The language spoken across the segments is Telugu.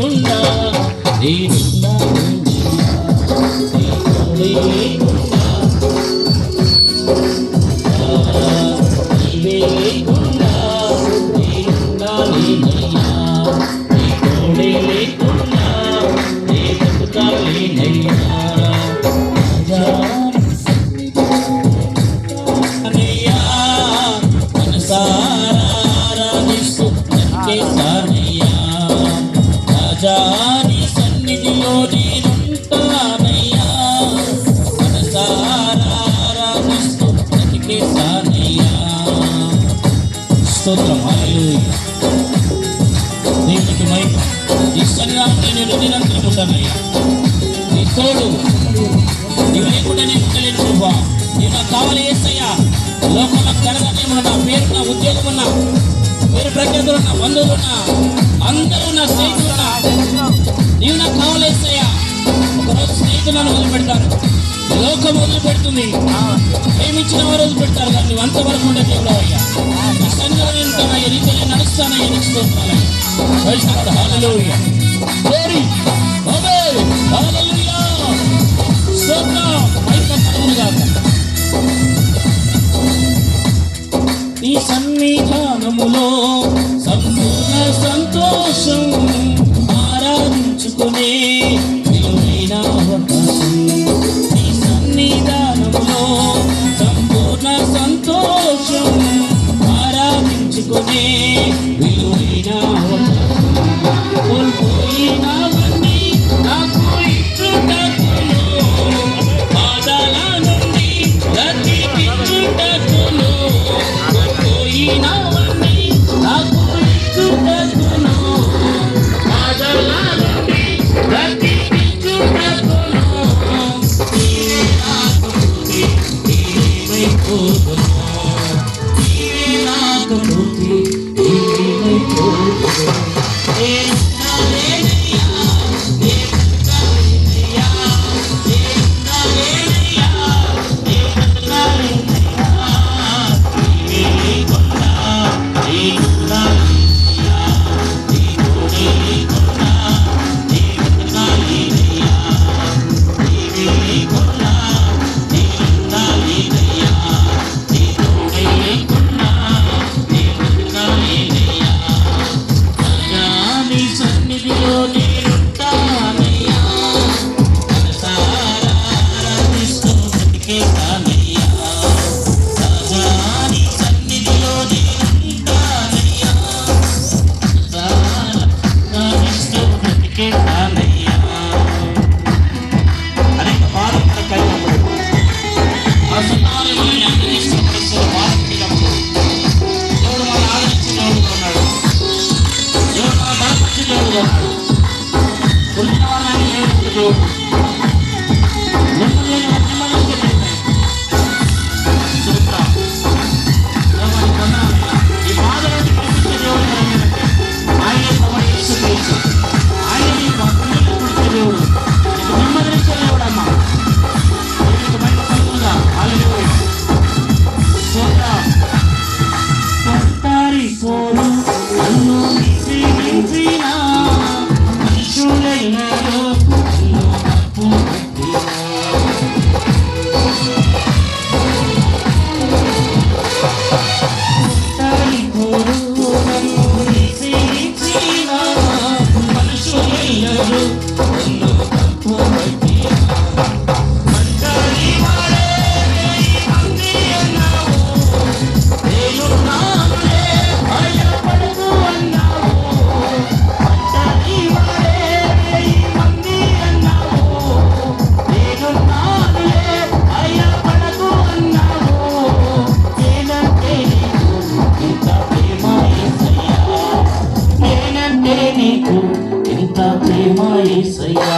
లేకుండా నేనుండాలేనయ్యా నీవే లేకుండా నీవే లేకుండా నేనుండాలేనయ్యా రాజా నీ సన్నిధిలో నేనుంటానయ్యా. మనసారా ఆరాధిస్తూ స్తోత్రం దేవునికి మహిమ. ఈ సన్నిధానం నేను నిరంతరం ఉంటానయ్యా. నీ తోడు. నీవు లేకుండా నేను ఉండలేను ప్రభా. నీవు నాకు కావాలి ఏసయ్యా. లోకంలో కడగనేమో నా ఉద్యోగం ఉన్నా పేరు ప్రఖ్యాతులు ఉన్నా బంధువులు ఉన్నా ఒకరోజు స్నేహితులు నన్ను వదిలిపెడతారు లోకం వదిలిపెడుతుంది ప్రేమించిన వారు వదిలిపెడతారు కానీ నువ్వు అంతవరకు ఉండే దేవుడు అయ్యా. నీ సన్నిధిలో నీతో నేను నడుస్తానయ్యా నీకు స్తోత్రాలయ్యా Praise Glory. Amen. Hallelujah. నీ సన్నిధానములో సంపూర్ణ సంతోషం ఆరాధించుకునే విలువైన ఆరాధించుకునే బలపరిచి దేవుడు నీకు ఎంత ప్రేమ ఏసయ్యా?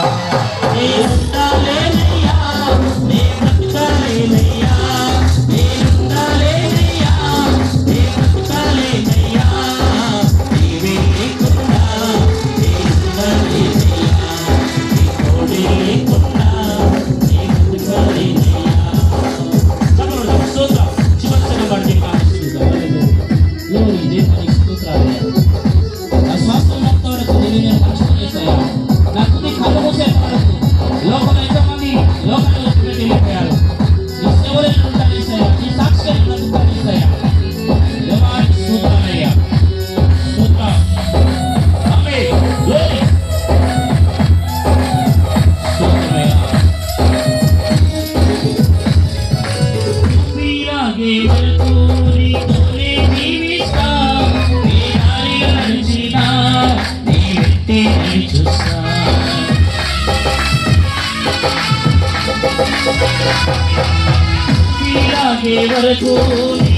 লাগে বরকুনি